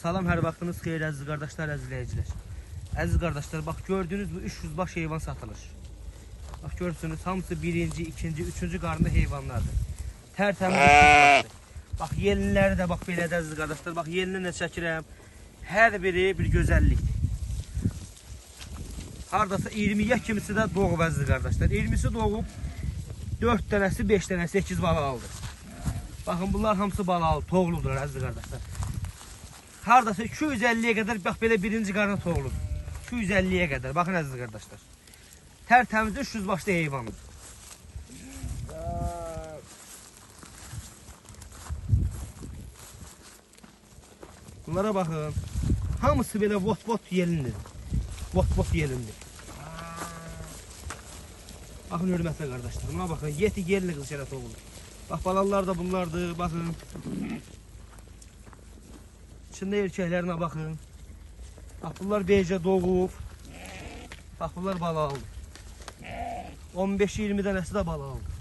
Salam hər vaxtınız xeyir əziz qardaşlar, əziz izləyicilər. Əziz qardaşlar, bax gördüyünüz bu 300 baş heyvan satılır. Bax görürsünüz, hamısı birinci, ikinci, üçüncü qarında heyvanlardır. Tərtəmiz 300 başdır. Bax yelinləri də bax belədir əziz qardaşlar. Bax yelini də çəkirəm. Hər biri bir gözəllikdir. Hardasa 20-yə kimisi də doğub əziz qardaşlar. 20-si doğub 4 dənəsi, 5 dənəsi 8 bala aldı. Baxın bunlar hamısı balalı, toğludur əziz qardaşlar. Hardasa 250-yə qədər bax belə birinci qarına toğludur. 250-yə qədər. Baxın əziz qardaşlar. Tərtəmiz 300 başlı heyvandır. Bunlara baxın. Hamısı belə vot-vot yelindir. Vot-vot yelindir. Baxın hörmətli qardaşlar. Buna baxın. Yeti yerli qız şərəf oğlu. Bax balalar da bunlardır. Baxın. İçində erkəklərinə baxın. Bax bunlar beycə doğub. Bax bunlar bala aldı. 15-20 dənəsi də bala aldı.